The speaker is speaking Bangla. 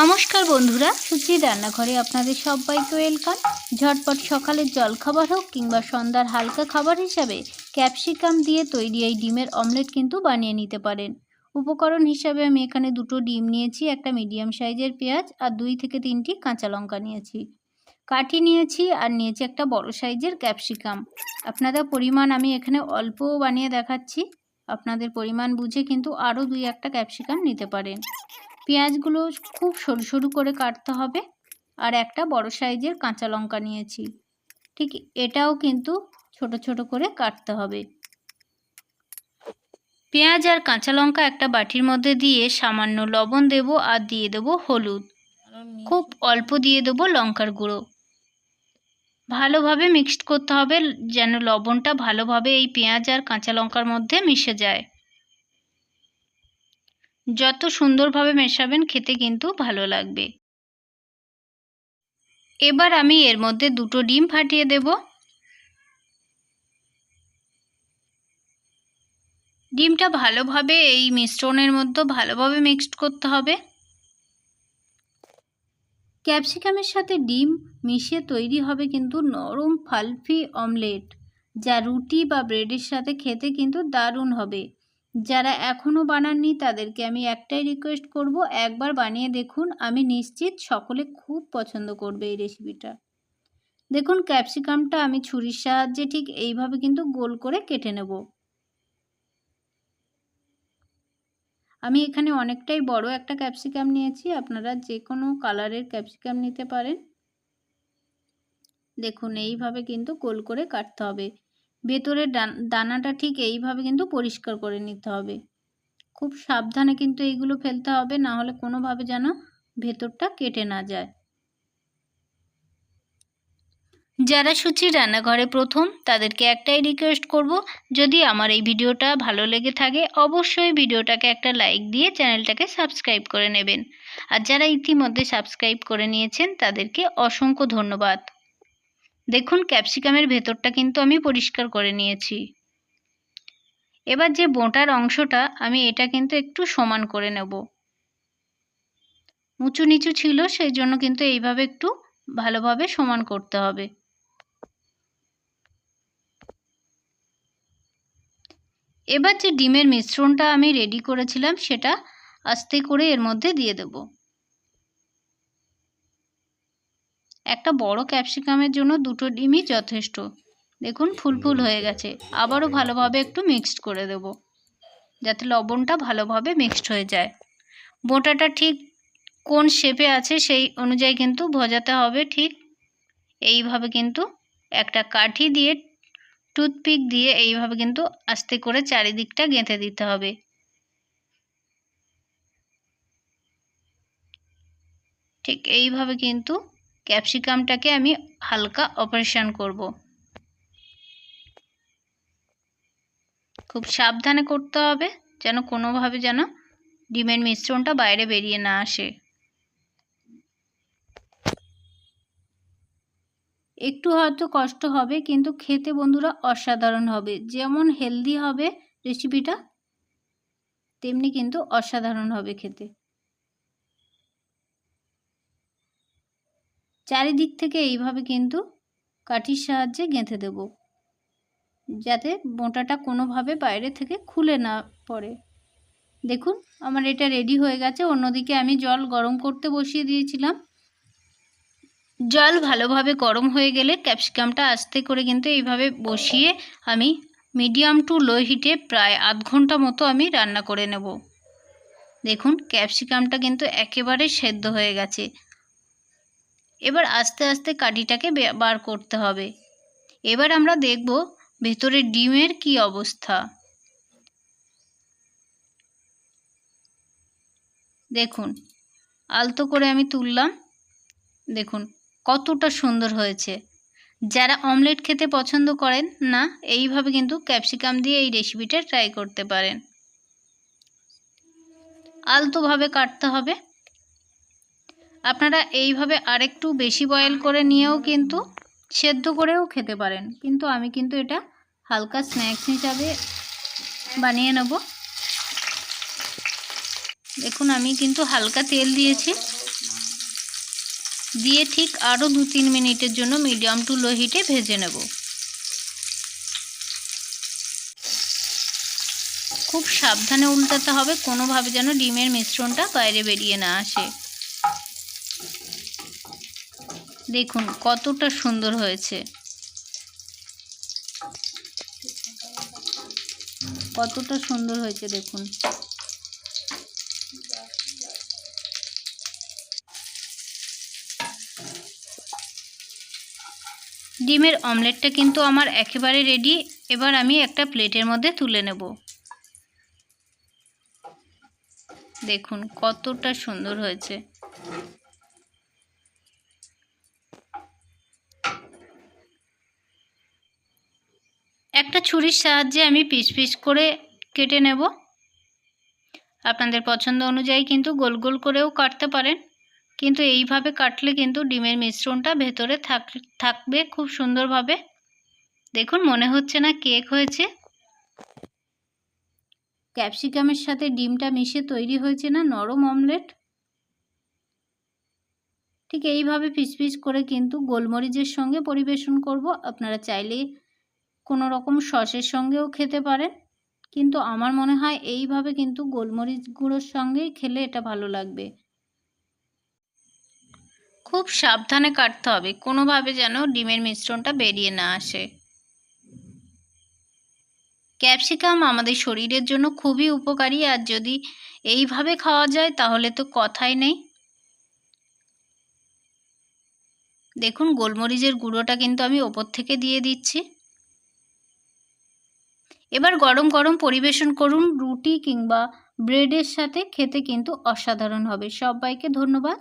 নমস্কার বন্ধুরা, সুচির রান্নাঘরে আপনাদের সবাইকে ওয়েলকাম ঝটপট সকালের জলখাবার হোক কিংবা সন্ধ্যার হালকা খাবার হিসাবে ক্যাপসিকাম দিয়ে তৈরি এই ডিমের অমলেট কিন্তু বানিয়ে নিতে পারেন। উপকরণ হিসাবে আমি এখানে দুটো ডিম নিয়েছি, একটা মিডিয়াম সাইজের পেঁয়াজ আর দুই থেকে তিনটি কাঁচা লঙ্কা নিয়েছি। কাঠি নিয়েছি আর নিয়েছি একটা বড় সাইজের ক্যাপসিকাম আপনাদের পরিমাণ আমি এখানে অল্প বানিয়ে দেখাচ্ছি। আপনাদের পরিমাণ বুঝে কিন্তু আরও দুই একটা ক্যাপসিকাম নিতে পারেন। পেঁয়াজগুলো খুব সরু সরু করে কাটতে হবে আর একটা বড় সাইজের কাঁচা লঙ্কা নিয়েছি। ঠিক এটাও কিন্তু ছোট ছোট করে কাটতে হবে। পেঁয়াজ আর কাঁচা লঙ্কা একটা বাটির মধ্যে দিয়ে সামান্য লবণ দেব আর দিয়ে দেব হলুদ। খুব অল্প দিয়ে দেব লঙ্কার গুঁড়ো। ভালোভাবে মিক্সড করতে হবে যেন লবণটা ভালোভাবে এই পেঁয়াজ আর কাঁচা লঙ্কার মধ্যে মিশে যায়। যত সুন্দরভাবে মেশাবেন খেতে কিন্তু ভালো লাগবে। এবার আমি এর মধ্যে দুটো ডিম ফাটিয়ে দেব। ডিমটা ভালোভাবে এই মিশ্রণের মধ্যে ভালোভাবে মিক্সড করতে হবে। ক্যাপসিকামের সাথে ডিম মিশিয়ে তৈরি হবে কিন্তু নরম ফালফি অমলেট, যা রুটি বা ব্রেডের সাথে খেতে কিন্তু দারুণ হবে। যারা এখনও বানাননি তাদেরকে আমি একটাই রিকোয়েস্ট করব, একবার বানিয়ে দেখুন। আমি নিশ্চিত সকলে খুব পছন্দ করবে এই রেসিপিটা দেখুন ক্যাপসিকামটা আমি ছুরির সাহায্যে ঠিক এইভাবে কিন্তু গোল করে কেটে নেব। আমি এখানে অনেকটাই বড় একটা ক্যাপসিকাম নিয়েছি, আপনারা যে কোনো কালারের ক্যাপসিকাম নিতে পারেন। দেখুন, এইভাবে কিন্তু গোল করে কাটতে হবে। ভেতরের দানাটা ঠিক এইভাবে কিন্তু পরিষ্কার করে নিতে হবে। খুব সাবধানে কিন্তু এইগুলো ফেলতে হবে, না হলে কোনোভাবে যেন ভেতরটা কেটে না যায়। যারা সুচির রান্নাঘরে প্রথম, তাদেরকে একটাই রিকোয়েস্ট করব, যদি আমার এই ভিডিওটা ভালো লেগে থাকে, অবশ্যই ভিডিওটাকে একটা লাইক দিয়ে চ্যানেলটাকে সাবস্ক্রাইব করে নেবেন। আর যারা ইতিমধ্যে সাবস্ক্রাইব করে নিয়েছেন, তাদেরকে অসংখ্য ধন্যবাদ। দেখুন, ক্যাপসিকামের ভেতরটা কিন্তু আমি পরিষ্কার করে নিয়েছি। এবার যে বোঁটার অংশটা, আমি এটা কিন্তু একটু সমান করে নেব। উঁচু নিচু ছিল, সেই জন্য কিন্তু এইভাবে একটু ভালোভাবে সমান করতে হবে। এবার যে ডিমের মিশ্রণটা আমি রেডি করেছিলাম, সেটা আস্তে করে এর মধ্যে দিয়ে দেব। একটা বড় ক্যাপসিকামের জন্য দুটো ডিমই যথেষ্ট। দেখুন, ফুল ফুল হয়ে গেছে। আবারও ভালোভাবে একটু মিক্সড করে দেব, যাতে লবণটা ভালোভাবে মিক্সড হয়ে যায়। বোঁটাটা ঠিক কোন শেপে আছে সেই অনুযায়ী কিন্তু ভজাতে হবে ঠিক। এইভাবে কিন্তু একটা কাঠি দিয়ে টুথপিক দিয়ে এইভাবে কিন্তু আস্তে করে চারিদিকটা গেঁথে দিতে হবে। ঠিক এইভাবে কিন্তু ক্যাপসিকামটাকে আমি হালকা অপারেশন করব। খুব সাবধানে করতে হবে, যেন কোনোভাবে যেন ডিমের মিশ্রণটা বাইরে বেরিয়ে না আসে। একটু হয়তো কষ্ট হবে, কিন্তু খেতে বন্ধুরা অসাধারণ হবে। যেমন হেলদি হবে রেসিপিটা, তেমনি কিন্তু অসাধারণ হবে খেতে। চারিদিক থেকে এইভাবে কিন্তু কাঠির সাহায্যে গেঁথে দেব। যাতে বোঁটাটা কোনোভাবে বাইরে থেকে খুলে না পড়ে। দেখুন, আমার এটা রেডি হয়ে গেছে। অন্যদিকে আমি জল গরম করতে বসিয়ে দিয়েছিলাম। জল ভালোভাবে গরম হয়ে গেলে ক্যাপসিকামটা আস্তে করে কিন্তু এইভাবে বসিয়ে আমি মিডিয়াম টু লো হিটে প্রায় আধ ঘণ্টা মতো আমি রান্না করে নেব। দেখুন, ক্যাপসিকামটা কিন্তু একেবারে সেদ্ধ হয়ে গেছে। এবার আস্তে আস্তে কাঠিটাকে বার করতে হবে। এবার আমরা দেখব ভেতরে ডিমের কি অবস্থা। দেখুন, আলতো করে আমি তুললাম। দেখুন, কতটা সুন্দর হয়েছে। যারা অমলেট খেতে পছন্দ করেন না, এইভাবে কিন্তু ক্যাপসিকাম দিয়ে এই রেসিপিটা ট্রাই করতে পারেন। আলতোভাবে কাটতে হবে। আপনারা এইভাবে আরেকটু বেশি বয়েল করে নিয়েও কিন্তু সেদ্ধ করেও খেতে পারেন। কিন্তু আমি কিন্তু এটা হালকা স্ন্যাক্স হিসাবে বানিয়ে নেব। দেখুন, আমি কিন্তু হালকা তেল দিয়েছি। দিয়ে ঠিক আরও দু তিন মিনিটের জন্য মিডিয়াম টু লো হিটে ভেজে নেব। খুব সাবধানে উল্টাতে হবে, কোনোভাবে যেন ডিমের মিশ্রণটা বাইরে বেরিয়ে না আসে। দেখুন, কতটা সুন্দর হয়েছে। কতটা সুন্দর হয়েছে, দেখুন। ডিমের অমলেটটা কিন্তু আমার একেবারে রেডি। এবার আমি একটা প্লেটের মধ্যে তুলে নেব। দেখুন, কতটা সুন্দর হয়েছে একটা ছুরির সাহায্যে আমি পিস পিস করে কেটে নেব। আপনাদের পছন্দ অনুযায়ী কিন্তু গোল গোল করেও কাটতে পারেন। কিন্তু এইভাবে কাটলে কিন্তু ডিমের মিশ্রণটা ভেতরে থাক, থাকবে খুব সুন্দরভাবে। দেখুন, মনে হচ্ছে না কেক হয়েছে। ক্যাপসিকামের সাথে ডিমটা মিশে তৈরি হয়েছে না নরম অমলেট? ঠিক এইভাবে পিস পিস করে কিন্তু গোলমরিচের সঙ্গে পরিবেশন করব। আপনারা চাইলে কোনো রকম সসের সঙ্গেও খেতে পারেন। কিন্তু আমার মনে হয় এইভাবে কিন্তু গোলমরিচ গুঁড়োর সঙ্গেই খেলে এটা ভালো লাগবে। খুব সাবধানে কাটতে হবে, কোনোভাবে যেন ডিমের মিশ্রণটা বেরিয়ে না আসে। ক্যাপসিকাম আমাদের শরীরের জন্য খুবই উপকারী, আর যদি এইভাবে খাওয়া যায় তাহলে তো কথাই নেই। দেখুন, গোলমরিচের গুঁড়োটা কিন্তু আমি ওপর থেকে দিয়ে দিচ্ছি। এবার গরম গরম পরিবেশন করুন রুটি কিংবা ব্রেডের সাথে খেতে কিন্তু অসাধারণ হবে। সবাইকে ধন্যবাদ।